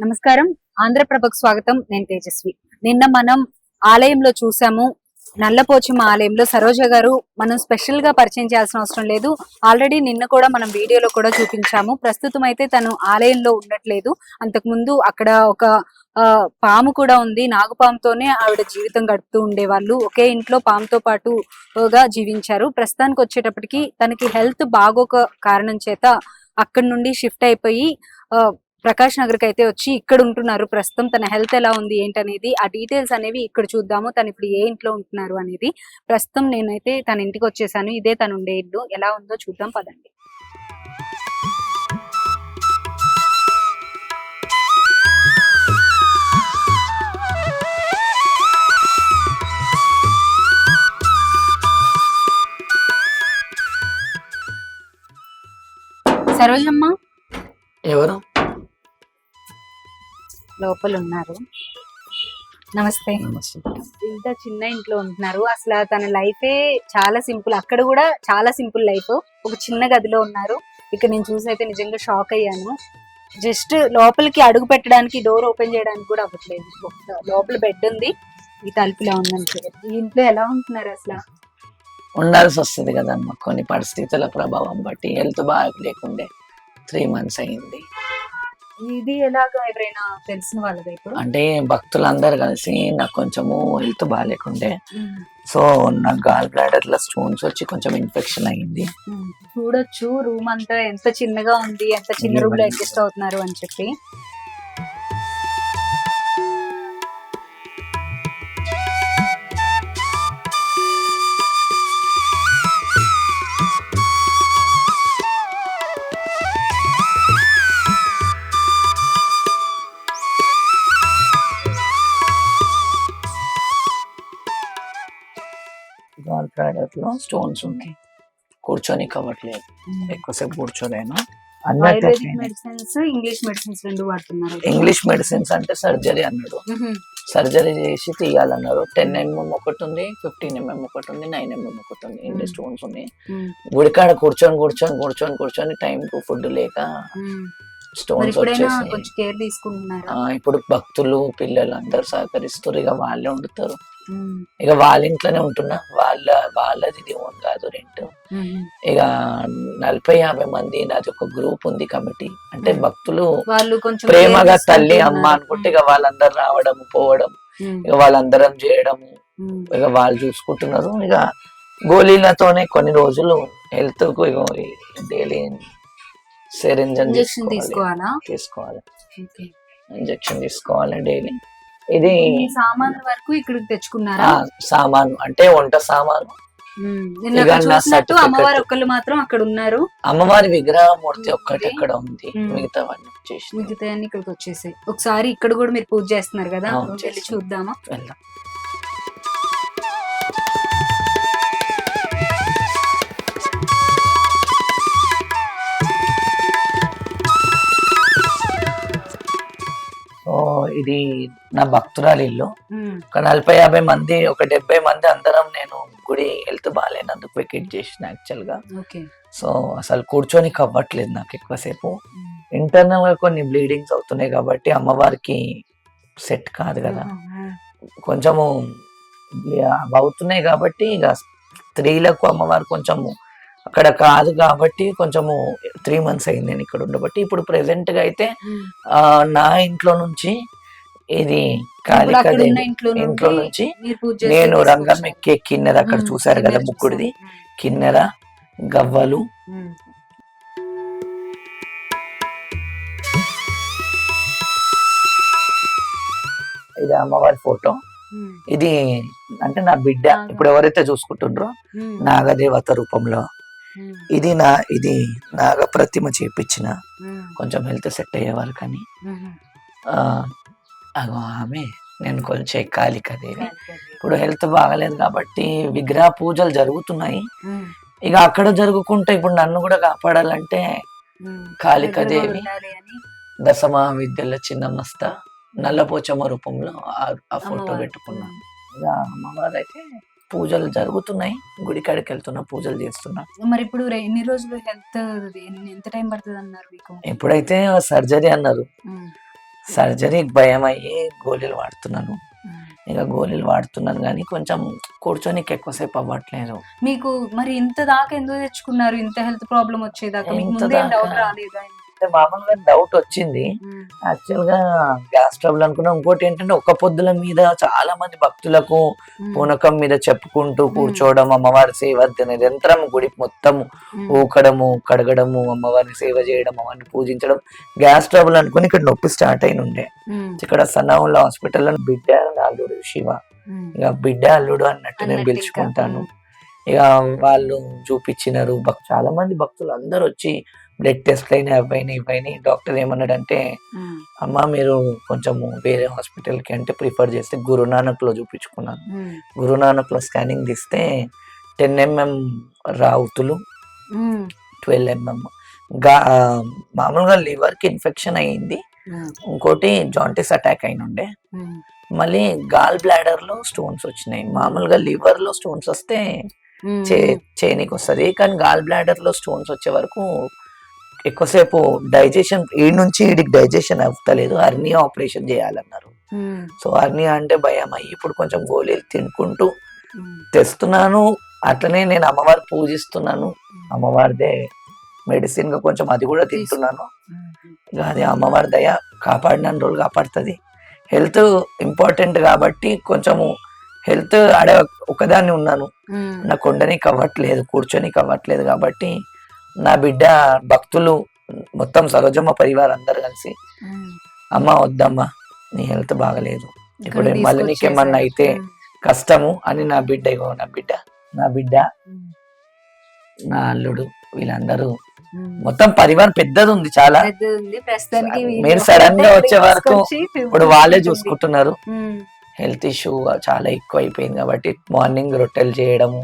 నమస్కారం. ఆంధ్రప్రభకు స్వాగతం. నేను తేజస్వి. నిన్న మనం ఆలయంలో చూసాము. నల్లపోచమ్మ ఆలయంలో సరోజ గారు మనం స్పెషల్గా పరిచయం చేయాల్సిన అవసరం లేదు. ఆల్రెడీ నిన్న కూడా మనం వీడియోలో కూడా చూపించాము. ప్రస్తుతం అయితే తను ఆలయంలో ఉండట్లేదు. అంతకుముందు అక్కడ ఒక ఆ, పాము కూడా ఉంది. నాగుపాముతోనే ఆవిడ జీవితం గడుపుతూ ఉండేవాళ్ళు. ఒకే ఇంట్లో పాముతో పాటుగా జీవించారు. ప్రస్తుతానికి వచ్చేటప్పటికి తనకి హెల్త్ బాగోక కారణం చేత అక్కడి నుండి షిఫ్ట్ అయిపోయి ఆ, ప్రకాష్ నగర్కి అయితే వచ్చి ఇక్కడ ఉంటున్నారు. ప్రస్తుతం తన హెల్త్ ఎలా ఉంది ఏంటనేది ఆ డీటెయిల్స్ అనేవి ఇక్కడ చూద్దాము. తను ఇప్పుడు ఏ ఇంట్లో ఉంటున్నారు అనేది. ప్రస్తుతం నేనైతే తన ఇంటికి వచ్చేసాను. ఇదే తను ఉండే ఇల్లు. ఎలా ఉందో చూద్దాం పదండి. సరోజమ్మ? ఎవరు? లోపల ఉన్నారు నమస్తే. ఇంత చిన్న ఇంట్లో ఉంటున్నారు. అసలు తన లైఫే చాలా సింపుల్. అక్కడ కూడా చాలా సింపుల్ లైఫ్. ఒక చిన్న గదిలో ఉన్నారు. ఇక్కడ నేను చూసి అయితే నిజంగా షాక్ అయ్యాను. జస్ట్ లోపలికి అడుగు పెట్టడానికి డోర్ ఓపెన్ చేయడానికి కూడా అవ్వట్లేదు. లోపల బెడ్ ఉంది. ఈ తలుపులా ఉందని ఈ ఇంట్లో ఎలా ఉంటున్నారు అసలు? ఉండాల్సి వస్తుంది కదమ్మా. కొన్ని పరిస్థితుల ప్రభావం బట్టి హెల్త్ బాగా లేకుండే త్రీ మంత్స్ అయింది. ఇది ఎలాగా ఎవరైనా తెలిసిన వాళ్ళదా ఇప్పుడు? అంటే భక్తులందరూ కలిసి నాకు కొంచెము హెల్త్ బాగాలేకుండే. సో నాకు గాల్ బ్లాడర్లో స్టోన్స్ వచ్చి కొంచెం ఇన్ఫెక్షన్ ఉమ్, చూడొచ్చు రూమ్ అంతా ఎంత చిన్నగా ఉంది ఎంత చిన్న రూమ్లో అడ్జస్ట్ అవుతున్నారు అని చెప్పి. స్టోన్స్ ఉన్నాయి. కూర్చొని కవ్వట్లేదు ఎక్కువసేపు కూర్చోలేను. మెడిసిన్స్ ఇంగ్లీష్ మెడిసిన్స్ రెండు వాడుతున్నారు. ఇంగ్లీష్ మెడిసిన్స్ అంటే సర్జరీ అన్నాడు. సర్జరీ చేసి తీయాలన్నారు. టెన్ ఎంఎం ఒకటి ఉంది ఫిఫ్టీన్ ఎంఎం ఒకటి ఉంది నైన్ ఎంఎం ఒకటి ఉంది. ఇన్ని Hmm. స్టోన్స్ ఉన్నాయి. గుడికాడ కూర్చొని కూర్చొని కూర్చొని కూర్చొని టైం కు ఫుడ్ లేక స్టోన్స్ వచ్చేసి ఇప్పుడు భక్తులు పిల్లలు అందరు సహకరిస్తారు ఇక వాళ్ళే వండుతారు. ఇక వాళ్ళ ఇంట్లోనే ఉంటున్నా వాళ్ళ వాళ్ళది ఇది కాదు రెంట్. ఇక నలభై యాభై మంది నాది ఒక గ్రూప్ ఉంది కమిటీ అంటే. భక్తులు వాళ్ళు కొంచెం ప్రేమగా తల్లి అమ్మ. అనుకుంటే ఇక వాళ్ళందరూ రావడం పోవడం. ఇక వాళ్ళందరం చేయడము మ్మ్. ఇక వాళ్ళు చూసుకుంటున్నారు ఇక గోళీలతోనే కొన్ని రోజులు హెల్త్కు డైలీ సెరింజ్ ఇంజెక్షన్ తీసుకోవాలా. తీసుకోవాలి. ఇంజెక్షన్ తీసుకోవాలి డైలీ ఇది ఈ సామాన్ల వరకు ఇక్కడికి తెచ్చుకున్నారా? సామాను. అంటే వంట సామాను. అమ్మవారు ఒక్కళ్ళు మాత్రం అక్కడ ఉన్నారు. అమ్మవారి విగ్రహమూర్తి ఒక్కటి ఉంది. ఎక్కడ ఉంది మిగతా అన్ని ఇక్కడికి వచ్చేసాయి. ఒకసారి ఇక్కడ కూడా మీరు పూజ చేస్తున్నారు కదా. చూద్దామా? వెళ్దాం. ఇది నా భక్తురాలి ఇల్లు. ఒక నలభై యాభై మంది ఒక డెబ్బై మంది అందరం నేను గుడి హెల్త్ బాగాలేనందుకు వికెట్ చేసిన యాక్చువల్గా. సో అసలు కూర్చొని కవ్వట్లేదు నాకు ఎక్కువసేపు. ఇంటర్నల్గా కొన్ని బ్లీడింగ్స్ అవుతున్నాయి కాబట్టి అమ్మవారికి సెట్ కాదు కదా. కొంచెము అవుతున్నాయి కాబట్టి ఇక స్త్రీలకు అమ్మవారు కొంచెము అక్కడ కాదు కాబట్టి కొంచెము త్రీ మంత్స్ అయింది నేను ఇక్కడ ఉండబట్టి. ఇప్పుడు ప్రెసెంట్గా అయితే నా ఇంట్లో నుంచి ఇది ఇంట్లో నుంచి నేను రంగం. ఎక్కే కిన్నెర అక్కడ. చూసారు కదా ముక్కుడిది. కిన్నెర గవ్వలు. ఇది అమ్మవారి ఫోటో. ఇది అంటే నా బిడ్డ. ఇప్పుడు ఎవరైతే చూసుకుంటుండ్రో. నాగదేవత రూపంలో. ఇది నా ఇది నాగ ప్రతిమ చేపించిన. కొంచెం హెల్త్ సెట్ అయ్యే వాళ్ళు కానీ అగో ఆమె నేను కొంచెం కాళికాదేవి. ఇప్పుడు హెల్త్ బాగలేదు కాబట్టి విగ్రహ పూజలు జరుగుతున్నాయి. ఇక అక్కడ జరుగుకుంటే ఇప్పుడు నన్ను కూడా కాపాడాలంటే. కాళికాదేవి. దశమ విద్యల చిన్నమస్త నల్లపోచమ్మ రూపంలో ఆ- ఫోటో. పెట్టుకున్నాను ఇక అమ్మవారు అయితే పూజలు జరుగుతున్నాయి గుడి కాడికి వెళ్తున్నా పూజలు చేస్తున్నా మరి ఇప్పుడు ఎన్ని రోజులు హెల్త్ ఎంత టైం పడుతుంది అన్నారు మీకు ఎప్పుడైతే సర్జరీ అన్నారు. సర్జరీకి భయం అయ్యి గోళీలు వాడుతున్నాను. ఇక గోళీలు వాడుతున్నాను కానీ కొంచెం కూర్చొనికి ఎక్కువసేపు అవ్వట్లేదు. మీకు మరి ఇంత దాకా ఎందుకు తెచ్చుకున్నారు? ఇంత హెల్త్ ప్రాబ్లం వచ్చేదాకా? ఇంత దాకా? అంటే మామూలుగా డౌట్ వచ్చింది. యాక్చువల్గా గ్యాస్ ట్రబుల్ అనుకున్నా. ఇంకోటి ఏంటంటే ఒక్క పొద్దుల మీద చాలా మంది భక్తులకు పూనకం మీద చెప్పుకుంటూ కూర్చోవడం అమ్మవారి సేవ నిరంతరం గుడి మొత్తం ఊకడము కడగడము అమ్మవారిని సేవ చేయడం అమ్మవారిని పూజించడం గ్యాస్ ట్రబుల్ అనుకుని ఇక్కడ నొప్పి స్టార్ట్ అయిన ఉండే. ఇక్కడ సన్నవుల హాస్పిటల్లో బిడ్డ అల్లుడు శివ. ఇక బిడ్డ అల్లుడు అన్నట్టు నేను పిలుచుకుంటాను. ఇక. వాళ్ళు చూపించినారు. చాలా మంది భక్తులు అందరు వచ్చి బ్లడ్ టెస్ట్ అయినా అవైనా ఇవైనా డాక్టర్ ఏమన్నాడంటే అమ్మ మీరు కొంచెము వేరే హాస్పిటల్కి అంటే ప్రిఫర్ చేస్తే గురునానక్లో చూపించుకున్నాను. గురునానక్లో స్కానింగ్ తీస్తే టెన్ ఎంఎం రావుతులు ట్వెల్వ్ ఎంఎం గా మామూలుగా liver కి ఇన్ఫెక్షన్ అయ్యింది. ఇంకోటి జాంటిస్ అటాక్ అయిన ఉండే మళ్ళీ గాల్ బ్లాడర్లో స్టోన్స్ వచ్చినాయి. మామూలుగా లివర్లో స్టోన్స్ వస్తే చే చేయనీకి వస్తుంది కానీ గాల్ బ్లాడర్లో స్టోన్స్ వచ్చే వరకు ఎక్కువసేపు డైజెషన్ ఈ నుంచి ఈడికి డైజెషన్ అవ్వలేదు హర్నియా ఆపరేషన్ చేయాలన్నారు. సో హర్నియా అంటే భయం. అయ్యి ఇప్పుడు కొంచెం గోళీలు తినుకుంటూ తెస్తున్నాను. అట్లనే నేను అమ్మవారు పూజిస్తున్నాను. అమ్మవారిదే మెడిసిన్గా కొంచెం అది కూడా తింటున్నాను. ఇక అది అమ్మవారి దయ కాపాడిన రోజులు కాపాడుతుంది. హెల్త్ ఇంపార్టెంట్ కాబట్టి కొంచెము హెల్త్ ఆడే ఒకదాన్ని ఉన్నాను. నా కొండని కవ్వట్లేదు కూర్చొని కవ్వట్లేదు కాబట్టి నా బిడ్డ భక్తులు మొత్తం సరోజమ్మ పరివారం అందరు కలిసి అమ్మ వద్దమ్మా నీ హెల్త్ బాగలేదు. ఇప్పుడు మళ్ళీ నీకేమన్నా అయితే కష్టము అని నా బిడ్డ ఇగో నా బిడ్డ నా బిడ్డ నా అల్లుడు వీళ్ళందరూ. మొత్తం పరివారం పెద్దది ఉంది చాలా మీరు sudden గా వచ్చే వరకు ఇప్పుడు వాళ్ళే చూసుకుంటున్నారు. హెల్త్ ఇష్యూ చాలా ఎక్కువ అయిపోయింది కాబట్టి మార్నింగ్ రొట్టెలు చేయడము.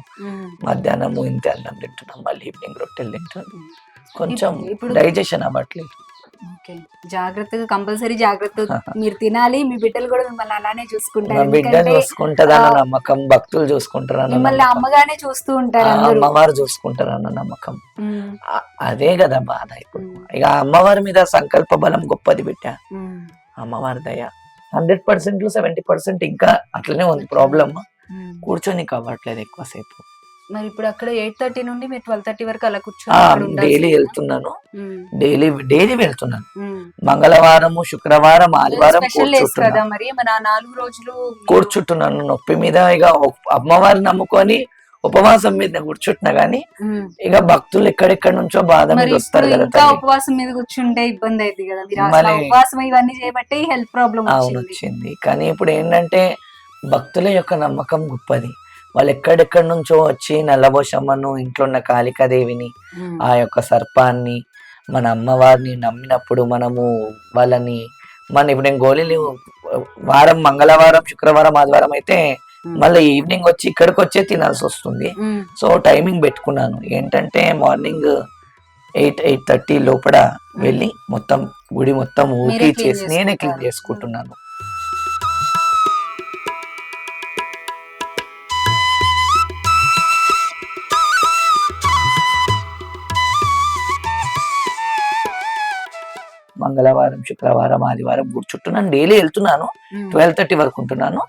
మధ్యాహ్నము ఇంత అన్నం తింటున్నాం మళ్ళీ ఈవినింగ్ రొట్టెలు తింటున్నాం. కొంచెం డైజెషన్ అవ్వట్లేదు. జాగ్రత్తగా కంపల్సరీ జాగ్రత్తగా మీరు తినాలి మీ బిడ్డలు కూడా మిమ్మల్ని అలానే చూసుకుంటారు. బిడ్డ ఆ, నమ్మకం భక్తులు చూసుకుంటారన్న మిమ్మల్ని. అమ్మగానే చూస్తూ ఉంటారు అమ్మవారు చూసుకుంటారన్న నమ్మకం. అదే కదా బాధ ఇప్పుడు. ఇక అమ్మవారి మీద సంకల్ప బలం గొప్పది బిడ్డ. అమ్మవారి దయ. హండ్రెడ్ పర్సెంట్లో సెవెంటీ పర్సెంట్ ఇంకా అట్లనే ఉంది ప్రాబ్లమ్. కూర్చొని కవ్వట్లేదు ఎక్కువసేపు. మరి ఇప్పుడు అక్కడ ఎయిట్ థర్టీ నుండి మీరు ట్వెల్వ్ థర్టీ వరకు అలా కూర్చొని? డైలీ వెళ్తున్నాను. డైలీ డైలీ వెళ్తున్నాను. మంగళవారము శుక్రవారం ఆదివారం కదా కూర్చుంటున్నాను మరి నాలుగు రోజులు కూర్చుంటున్నాను నొప్పి మీద ఇక అమ్మవారిని నమ్ముకొని ఉపవాసం మీద కూర్చుంటున్నా గానీ. ఇక భక్తులు ఎక్కడెక్కడి నుంచో బాధ మీద వస్తారు కదా ఉపవాసం మీద కూర్చుంటే ఇబ్బంది అయింది కదా ఉపవాసం ఇవన్నీ చేయబట్టే హెల్త్ ప్రాబ్లం అవును వచ్చింది కానీ ఇప్పుడు ఏంటంటే భక్తుల యొక్క నమ్మకం గొప్పది వాళ్ళు ఎక్కడెక్కడి నుంచో వచ్చి నల్లబోషమ్మను ఇంట్లో ఉన్న కాళికాదేవిని. ఆ యొక్క సర్పాన్ని మన అమ్మవారిని నమ్మినప్పుడు మనము వాళ్ళని మన ఇప్పుడు నేను గోళీలు వారం మంగళవారం శుక్రవారం ఆదివారం అయితే. మళ్ళీ ఈవినింగ్ వచ్చి ఇక్కడికి వచ్చే తినాల్సి వస్తుంది. సో టైమింగ్ పెట్టుకున్నాను. ఏంటంటే మార్నింగ్ ఎయిట్ ఎయిట్ థర్టీ లోపల వెళ్ళి మొత్తం గుడి మొత్తం ఊకి చేసి నేనే క్లీన్. చేసుకుంటున్నాను. మంగళవారం శుక్రవారం ఆదివారం కూర్చుంటున్నాను డైలీ వెళ్తున్నాను. ట్వెల్వ్ థర్టీ వరకు ఉంటున్నాను.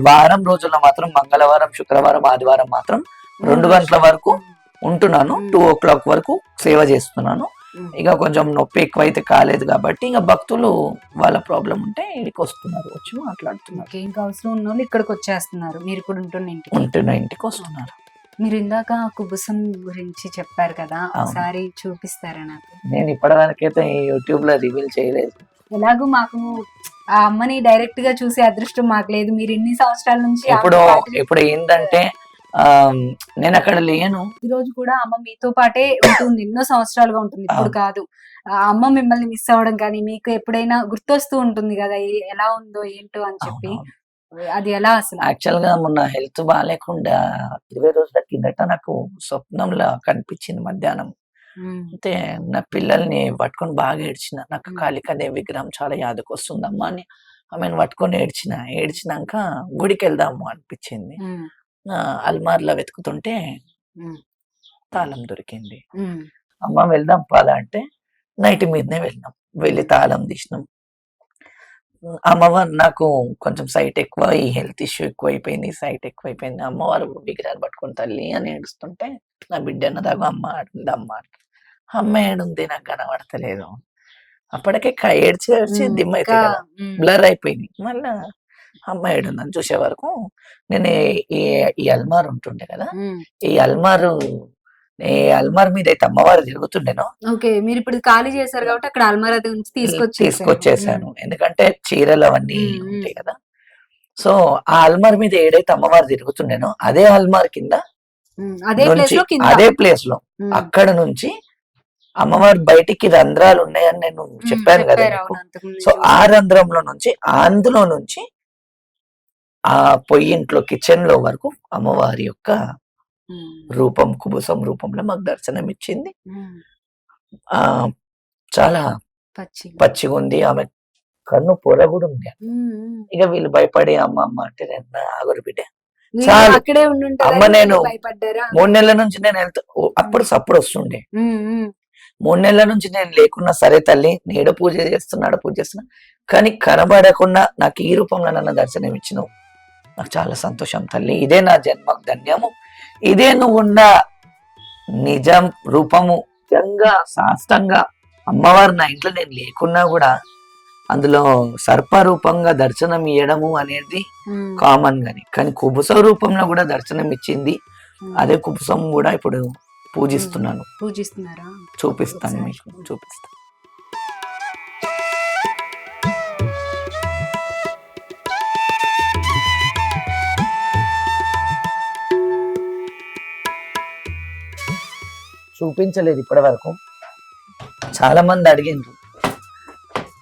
వారం రోజుల్లో మాత్రం మంగళవారం శుక్రవారం ఆదివారం మాత్రం రెండు గంటల వరకు ఉంటున్నాను. టూ ఓ క్లాక్ వరకు సేవ చేస్తున్నాను. ఇక కొంచెం నొప్పి ఎక్కువైతే కాలేదు కాబట్టి ఇక భక్తులు వాళ్ళ ప్రాబ్లం ఉంటే ఇక్కడికి వస్తున్నారు. వచ్చి మాట్లాడుతున్నారు. ఇంకా అవసరం ఉన్న వాళ్ళు ఇక్కడికి వచ్చేస్తున్నారు. మీరు ఇప్పుడు ఉంటున్న ఇంటికి. ఉంటున్న ఇంటికి వస్తున్నారు. మీరు ఇందాక కుబుసం గురించి చెప్పారు కదా. ఒకసారి చూపిస్తారా నాకు? నేను ఇప్పటివరకైతే యూట్యూబ్లో రివీల్ చేయలేదు. ఎలాగో మాకు ఆ అమ్మని డైరెక్ట్గా చూసే అదృష్టం మాకు లేదు. మీరు ఇన్ని సంవత్సరాల నుంచి ఇప్పుడు ఇప్పుడు ఏంటంటే ఆ నేను అక్కడ లేను. ఈ రోజు కూడా అమ్మ మీతో పాటే ఉంటుంది. ఎన్నో సంవత్సరాలుగా ఉంటుంది. ఇప్పుడు. కాదు. ఆ అమ్మ మిమ్మల్ని మిస్ అవ్వడం కానీ మీకు ఎప్పుడైనా గుర్తొస్తూ ఉంటుంది కదా ఎలా ఉందో ఏంటో అని చెప్పి. అది ఎలా అసలు? యాక్చువల్గా మొన్న హెల్త్ బాగాలేకుండా ఇరవై రోజుల కిందట నాకు స్వప్నంలా కనిపించింది మధ్యాహ్నం. అయితే నా పిల్లల్ని పట్టుకొని బాగా ఏడ్చిన నాకు. కాళికాదేవి విగ్రహం చాలా యాదకు వస్తుందమ్మా అని ఆమెను పట్టుకొని ఏడ్చిన. ఏడ్చినాక గుడికి వెళ్దాము అనిపించింది అల్మార్లో వెతుకుతుంటే తాళం దొరికింది. అమ్మ వెళ్దాం పద అంటే నైట్ మీదనే వెళ్ళినాం. వెళ్ళి తాళం తీసినాం. అమ్మవారు నాకు కొంచెం సైట్ ఎక్కువ ఈ హెల్త్ ఇష్యూ ఎక్కువ అయిపోయింది సైట్ ఎక్కువ అయిపోయింది అమ్మవారు విగ్రహాలు పట్టుకుని తల్లి అని ఏడుస్తుంటే నా బిడ్డ అన్నదాగా అమ్మ ఆడుంది అమ్మ. అమ్మ ఏడుంది నాకు కనబడతలేదు. అప్పటికే ఏడ్చి ఏడ్చి దిమ్మ అయిపోయింది బ్లర్ అయిపోయింది. మళ్ళా అమ్మ ఏడుందని చూసే వరకు నేను ఈ- అల్మార్ ఉంటుండే కదా. ఈ అల్మారు ఈ అల్మార్ మీద అయితే అమ్మవారు తిరుగుతుండేనో ఓకే మీరు ఇప్పుడు ఖాళీ చేశారు కాబట్టి అక్కడ అల్మారా నుంచి తీసుకొచ్చి తీసుకొచ్చేసాను. ఎందుకంటే చీరలు అవన్నీ. ఉంటాయి కదా. సో ఆ అల్మార్ మీద ఏడైతే అమ్మవారు తిరుగుతుండేనో అదే అల్మార్ కింద అదే ప్లేస్లో అదే అక్కడ నుంచి అమ్మవారు బయటికి రంధ్రాలు ఉన్నాయని నేను చెప్పాను కదా సో ఆ. రంధ్రంలో నుంచి అందులో నుంచి ఆ పొయ్యింట్లో కిచెన్లో వరకు అమ్మవారి యొక్క రూపం కుబుసం రూపంలో మాకు దర్శనం ఇచ్చింది ఆ చాలా పచ్చి పచ్చిగా ఉంది ఆమె కన్ను పొర కూడా ఉంది. ఇక వీళ్ళు భయపడి అమ్మ అమ్మ అంటే నేను ఆగురు బిడ్డ. అమ్మ నేను- మూడు నెలల నుంచి నేను వెళ్తా అప్పుడు సప్పుడు వస్తుండే. మూడు నెలల నుంచి నేను లేకున్నా సరే తల్లి నేడు పూజ చేస్తున్నాడు పూజ చేస్తున్నా. కానీ కనబడకుండా నాకు ఈ రూపంలో నన్ను దర్శనం ఇచ్చినావు నాకు చాలా సంతోషం తల్లి. ఇదే నా జన్మ ధన్యము. ఇదే నువ్వున్న నిజం రూపము నిజంగా శాస్త్రంగా అమ్మవారు నా ఇంట్లో నేను లేకున్నా కూడా అందులో సర్ప రూపంగా దర్శనం ఇవ్వడము అనేది కామన్ గాని. కానీ కుబుస రూపంలో కూడా దర్శనం ఇచ్చింది. అదే కుబుసం కూడా ఇప్పుడు పూజిస్తున్నాను. పూజిస్తున్నారా? చూపిస్తాను మీకు. చూపిస్తాను. చూపించలేదు ఇప్పటి వరకు చాలా మంది అడిగిండ్రు.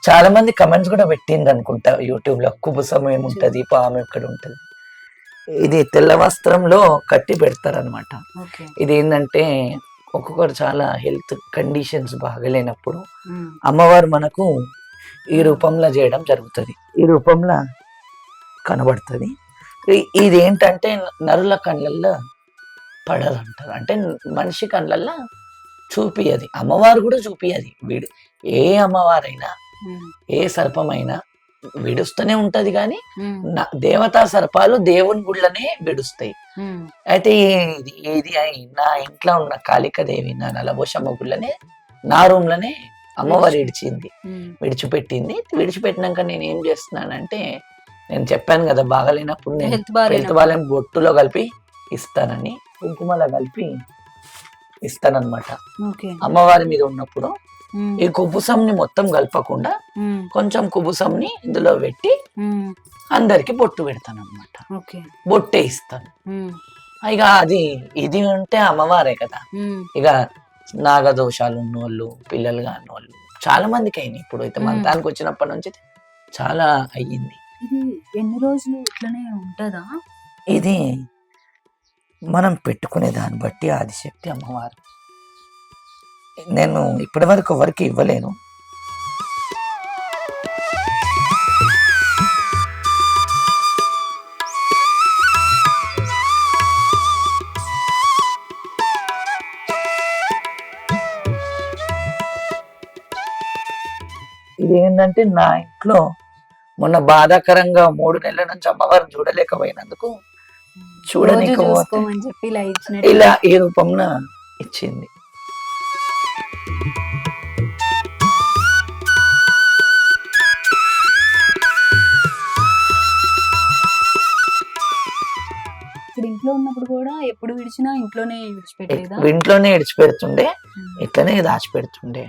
చాలా మంది కమెంట్స్ కూడా పెట్టిండ్రు అనుకుంటా యూట్యూబ్లో. కుబుసం ఏముంటది? పాము ఎక్కడ ఉంటది? ఇది తెల్ల వస్త్రంలో కట్టి పెడతారనమాట ఇది ఏంటంటే ఒక్కొక్కరు చాలా హెల్త్ కండిషన్స్ బాగలేనప్పుడు అమ్మవారు మనకు ఈ రూపంలో చేయడం జరుగుతుంది. ఈ రూపంలో కనబడుతుంది. ఇది ఏంటంటే నరుల కళ్ళల్లో పడదంటారు అంటే మనిషి కళ్ళల్లో చూపియది అమ్మవారు కూడా చూపియది వీడు ఏ అమ్మవారైనా ఏ సర్పమైనా విడుస్తూనే ఉంటది కానీ దేవతా సర్పాలు దేవుని గుళ్ళనే విడుస్తాయి. అయితే ఇది నా ఇంట్లో ఉన్న కాళికాదేవి నా నలభోషమ్మ గుళ్ళనే నా రూమ్లోనే అమ్మవారు ఇడిచింది విడిచిపెట్టింది. విడిచిపెట్టినాక నేను ఏం చేస్తున్నానంటే నేను చెప్పాను కదా బాగాలేనప్పుడు నేను హెల్త్ బాగా హెల్త్ వాళ్ళని బొట్టులో కలిపి ఇస్తానని కుంకుమలో కలిపి ఇస్తానన్నమాట. అమ్మవారి మీద ఉన్నప్పుడు ఈ కుబుసంని మొత్తం కలపకుండా కొంచెం కుబుసంని ఇందులో పెట్టి అందరికి బొట్టు పెడతాను అనమాట ఓకే. బొట్టే ఇస్తాను. ఇక అది ఇది ఉంటే అమ్మవారే కదా. ఇక నాగదోషాలు ఉన్నోళ్ళు పిల్లలు కాని వాళ్ళు చాలా మందికి అయినాయి. ఇప్పుడు అయితే. మంతానికి వచ్చినప్పటి నుంచి చాలా అయ్యింది. ఇది ఎన్ని రోజులు ఇట్లనే ఉంటుందా? ఇది మనం పెట్టుకునే దాన్ని బట్టి ఆదిశక్తి అమ్మవారు. నేను ఇప్పటి వరకు ఎవరికి ఇవ్వలేను. ఇది ఏంటంటే నా ఇంట్లో మొన్న బాధాకరంగా మూడు నెలల నుంచి అమ్మవారిని చూడలేకపోయినందుకు చెప్పి ఇలా ఇలా ఈ రూపంలో ఇచ్చింది. ఇంట్లో ఉన్నప్పుడు కూడా ఎప్పుడు విడిచినా ఇంట్లోనే విడిచిపెట్టేదా? ఇంట్లోనే ఇడిచిపెడుతుండే ఇట్లనే దాచిపెడుతుండే.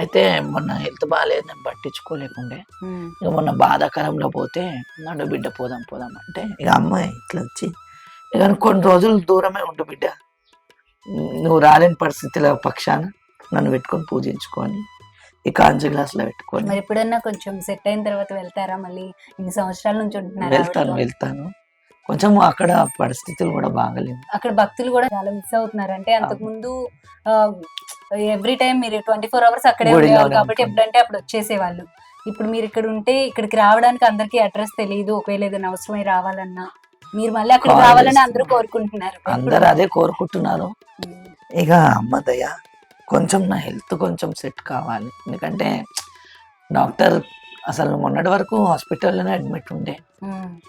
అయితే మొన్న హెల్త్ బాగాలేదు నేను పట్టించుకోలేకుండే. ఇక మొన్న బాధాకరంలో పోతే నన్ను బిడ్డ పోదాం పోదాం అంటే ఇక అమ్మాయి ఇట్లా వచ్చి ఇక కొన్ని రోజులు దూరమే ఉండు బిడ్డ. నువ్వు రాలేని పరిస్థితుల పక్షాన నన్ను పెట్టుకొని పూజించుకొని ఈ కాంచి గ్లాసులో పెట్టుకొని. మరి ఎప్పుడన్నా కొంచెం సెట్ అయిన తర్వాత వెళ్తారా మళ్ళీ? ఇన్ని సంవత్సరాల నుంచి ఉంటున్నారు వెళ్తాను. వెళ్తాను. కొంచెం అక్కడ పరిస్థితులు కూడా బాగలేవు. అక్కడ భక్తులు కూడా చాలా మిస్ అవుతున్నారు అంటే అంతకు ముందు ఎవ్రీ టైం మీరు ట్వంటీ ఫోర్ అవర్స్ అక్కడే ఉండేవారు కాబట్టి. ఎప్పుడంటే అప్పుడు వచ్చేసేవాళ్ళు. ఇప్పుడు మీరు ఇక్కడ ఉంటే ఇక్కడికి రావడానికి అందరికీ అడ్రస్ తెలియదు ఒకవేళ ఏదైనా అవసరమై రావాలన్నా మీరు మళ్ళీ Call రావాలని. అందరూ కోరుకుంటున్నారు. అందరు అదే కోరుకుంటున్నారు. ఉమ్, ఇక అమ్మ దయ కొంచెం నా హెల్త్ కొంచెం సెట్ కావాలి. ఎందుకంటే డాక్టర్ అసలు మొన్నటి వరకు హాస్పిటల్లోనే అడ్మిట్ ఉండే.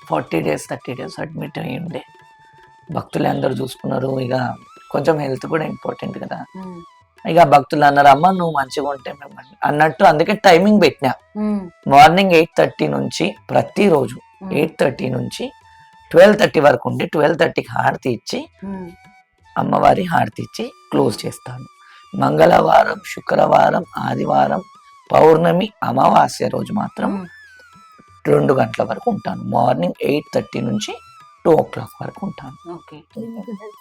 Forty days thirty days admit అయ్యి ఉండే. భక్తులు అందరూ చూసుకున్నారు. ఇక కొంచెం హెల్త్ కూడా ఇంపార్టెంట్ కదా. ఇక భక్తులు అన్నారు అమ్మ నువ్వు మంచిగా ఉంటే మేము మంచి-" అన్నట్టు అందుకే టైమింగ్ పెట్టినా. మార్నింగ్ ఎయిట్ థర్టీ నుంచి ప్రతిరోజు ఎయిట్ థర్టీ నుంచి ట్వెల్వ్ థర్టీ వరకు ఉండి ట్వెల్వ్ థర్టీకి హారతి ఇచ్చి అమ్మవారి హారతి ఇచ్చి క్లోజ్ చేస్తాను. మంగళవారం శుక్రవారం ఆదివారం పౌర్ణమి అమావాస్య రోజు మాత్రం. రెండు గంటల వరకు ఉంటాను. మార్నింగ్ ఎయిట్ థర్టీ నుంచి టూ ఓ క్లాక్ వరకు ఉంటాను.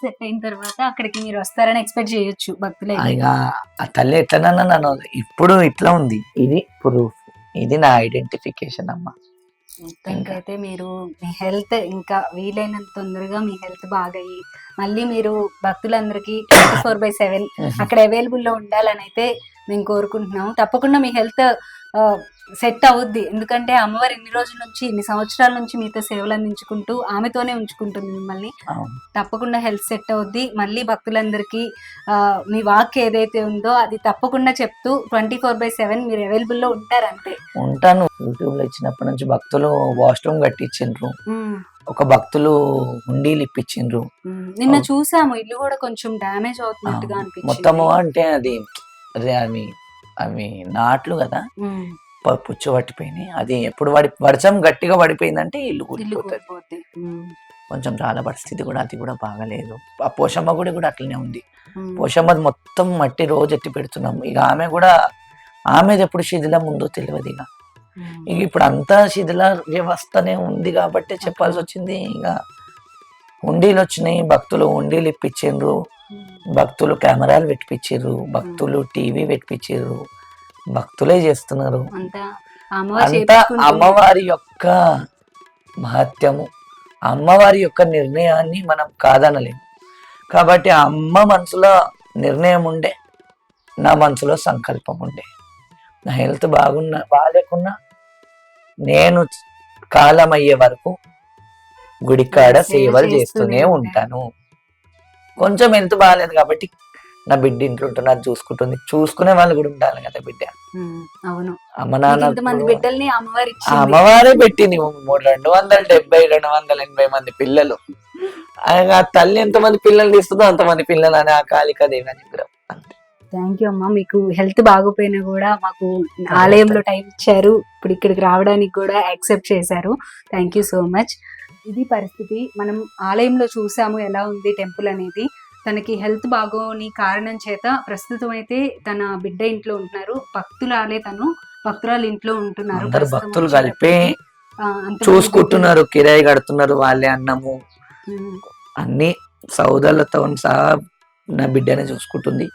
సెట్ అయిన తర్వాత అక్కడికి మీరు వస్తారని ఎక్స్పెక్ట్ చేయొచ్చు భక్తులే ఆ తల్లి ఎట్లనన్నా నన్ను ఇప్పుడు ఇట్లా ఉంది. ఇది ప్రూఫ్ ఇది నా ఐడెంటిఫికేషన్ అమ్మ. ఇంకైతే మీరు మీ హెల్త్ ఇంకా వీలైనంత తొందరగా మీ హెల్త్ బాగయ్యి మళ్ళీ మీరు భక్తులందరికీ ట్వంటీ ఫోర్ బై సెవెన్ అక్కడ అవైలబుల్లో ఉండాలని అయితే మేము కోరుకుంటున్నాం తప్పకుండా మీ హెల్త్ సెట్ అవుద్ది. ఎందుకంటే అమ్మవారు ఇన్ని రోజుల నుంచి ఇన్ని సంవత్సరాల నుంచి మీతో సేవలు అందించుకుంటూ ఆమెతోనే ఉంచుకుంటుంది మిమ్మల్ని. తప్పకుండా హెల్త్ సెట్ అవుద్ది. మళ్ళీ భక్తులందరికీ మీ వాక్ ఏదైతే ఉందో అది తప్పకుండా చెప్తూ ట్వంటీ ఫోర్ బై సెవెన్ మీరు అవైలబుల్లో ఉంటారంతే. ఉంటాను. యూట్యూబ్లో ఇచ్చినప్పటి నుంచి భక్తులు వాష్రూమ్ కట్టించిండ్రు. ఒక భక్తులు హుండీలు ఇప్పించిండ్రు. నిన్న. చూసాము ఇల్లు కూడా కొంచెం డ్యామేజ్ అవుతున్నట్టుగా అనిపించింది. మొత్తము అంటే అదే అవి అవి నాట్లు కదా? పుచ్చు పట్టిపోయినాయి. అది ఎప్పుడు పడి వర్షం గట్టిగా పడిపోయిందంటే ఇల్లు కూలిపోతుంది కొంచెం చాలా పరిస్థితి కూడా అది కూడా బాగలేదు. ఆ పోషమ్మ గుడి కూడా అట్లనే ఉంది. పోషమ్మది మొత్తం మట్టి రోజు ఎత్తి పెడుతున్నాం. ఇక ఆమె కూడా ఆమెది ఎప్పుడు శిథిలం ఉందో తెలియదు ఇక. ఇక ఇప్పుడు అంతా శిథిల వ్యవస్థనే ఉంది కాబట్టి చెప్పాల్సి వచ్చింది. ఇక హుండీలు వచ్చినాయి భక్తులు హుండీలు ఇప్పించిండ్రు. భక్తులు కెమెరాలు పెట్టిపించారు భక్తులు టీవీ పెట్టిపించారు భక్తులే చేస్తున్నారు. అంతా అమ్మవారు యొక్క మహత్యము అమ్మవారి యొక్క నిర్ణయాన్ని మనం కాదనలేము కాబట్టి ఆ అమ్మ మనసులో నిర్ణయం ఉండే నా మనసులో సంకల్పం ఉండే. నా హెల్త్ బాగున్నా బాగాలేకున్నా నేను కాలం అయ్యే వరకు గుడికాడ సేవ సేవలు చేస్తూనే ఉంటాను. కొంచెం హెల్త్ బాగాలేదు కాబట్టి నా బిడ్డ ఇంట్లో ఉంటున్నారు చూసుకుంటుంది. చూసుకునే వాళ్ళు కూడా ఉండాలి కదా బిడ్డ. అవును. అమ్మ నాన్న బిడ్డల్ని అమ్మవారు పెట్టింది. మూడు రెండు వందల డెబ్బై రెండు వందల ఎనభై మంది పిల్లలు. ఆ తల్లి ఎంతమంది పిల్లలు తీస్తుందో అంతమంది పిల్లలు అని ఆ కాళికా దేవి అని అంతే. థ్యాంక్ యూ అమ్మా. మీకు హెల్త్ బాగోపోయినా కూడా మాకు ఆలయంలో టైం ఇచ్చారు. ఇప్పుడు ఇక్కడికి రావడానికి కూడా యాక్సెప్ట్ చేశారు. థ్యాంక్ యూ సో మచ్ ఇది పరిస్థితి. మనం ఆలయంలో చూసాము ఎలా ఉంది టెంపుల్ అనేది. తనకి హెల్త్ బాగోని కారణం చేత ప్రస్తుతం అయితే తన బిడ్డ ఇంట్లో ఉంటున్నారు. భక్తులాలే తను. భక్తురాలు ఇంట్లో ఉంటున్నారు. భక్తులు. కలిపే చూసుకుంటున్నారు. కిరాయి కడుతున్నారు వాళ్ళే అన్నము. అన్ని సౌదలతో సహా నా బిడ్డనే చూసుకుంటుంది.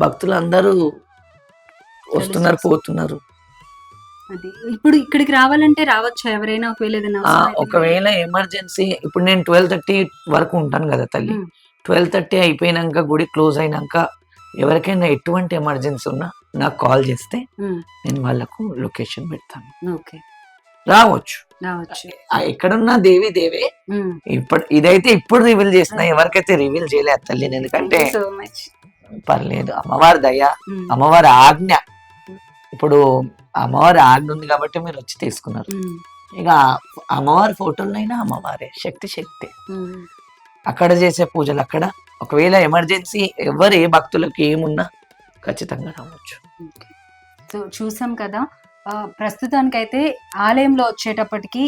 భక్తులు అందరూ వస్తున్నారు పోతున్నారు. అది. ఇప్పుడు ఇక్కడికి రావాలంటే రావచ్చు? ఎవరైనా ఒకవేళ ఏదైనా ఆ అవసరం అయితే ఒకవేళ ఎమర్జెన్సీ ఇప్పుడు నేను ట్వెల్వ్ థర్టీ వరకు ఉంటాను కదా తల్లి. ట్వెల్వ్ థర్టీ అయిపోయినాక గుడి క్లోజ్ అయినాక ఎవరికైనా ఎటువంటి ఎమర్జెన్సీ ఉన్నా నాకు కాల్ చేస్తే ఉమ్, నేను వాళ్ళకు లొకేషన్ పెడతాను. ఓకే. రావచ్చు. రావచ్చు. ఆ ఎక్కడున్నా దేవి దేవే. ఉమ్. ఇప్పుడు ఇదైతే ఇప్పుడు రివీల్ చేసిన ఎవరికైతే రివీల్ చేయలేదు తల్లి ఎందుకంటే సో మచ్ పర్లేదు. అమ్మవారి దయ అమ్మవారి ఆజ్ఞ. ఇప్పుడు అమ్మవారి ఆజ్ఞ ఉంది కాబట్టి మీరు వచ్చి తీసుకున్నారు. ఇక అమ్మవారి ఫోటోలైనా అమ్మవారే శక్తి శక్తి. అక్కడ చేసే పూజలు అక్కడ. ఒకవేళ ఎమర్జెన్సీ ఎవరు ఏ భక్తులకు ఏమున్నా ఖచ్చితంగా రావచ్చు. సో చూసాం కదా ప్రస్తుతానికైతే ఆలయంలో వచ్చేటప్పటికి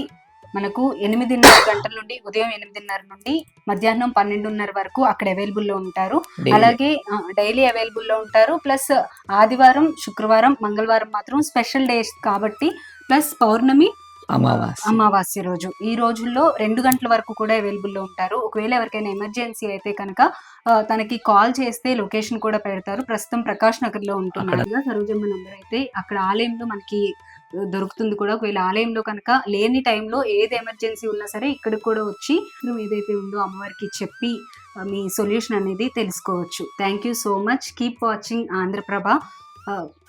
మనకు ఎనిమిదిన్నర గంటల నుండి ఉదయం ఎనిమిదిన్నర నుండి మధ్యాహ్నం పన్నెండున్నర వరకు అక్కడ అవైలబుల్లో ఉంటారు. అలాగే డైలీ అవైలబుల్లో ఉంటారు ప్లస్ ఆదివారం శుక్రవారం మంగళవారం మాత్రం స్పెషల్ డేస్ కాబట్టి ప్లస్ పౌర్ణమి అమావాస్య. అమావాస్య రోజు. ఈ రోజుల్లో రెండు గంటల వరకు కూడా అవైలబుల్లో ఉంటారు. ఒకవేళ ఎవరికైనా emergency అయితే కనుక తనకి కాల్ చేస్తే లొకేషన్ కూడా పెడతారు. ప్రస్తుతం ప్రకాష్ నగర్లో ఉంటున్నారు సరోజమ్మ నంబర్ అయితే అక్కడ ఆలయంలో మనకి దొరుకుతుంది కూడా. ఒకవేళ ఆలయంలో కనుక లేని టైంలో ఏది ఎమర్జెన్సీ ఉన్నా సరే ఇక్కడికి కూడా వచ్చి ఏదైతే ఉందో అమ్మవారికి చెప్పి మీ సొల్యూషన్ అనేది తెలుసుకోవచ్చు. Thank you so much keep watching Andhraprabha.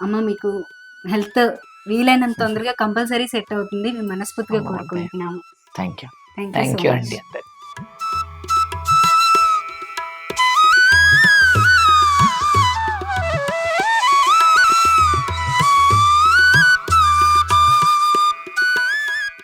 అమ్మ మీకు హెల్త్ వీలైనంత తొందరగా కంపల్సరీ సెట్ అవుతుంది. మేము మనస్ఫూర్తిగా కోరుకుంటున్నాము. థ్యాంక్ యూ థ్యాంక్ యూ అండి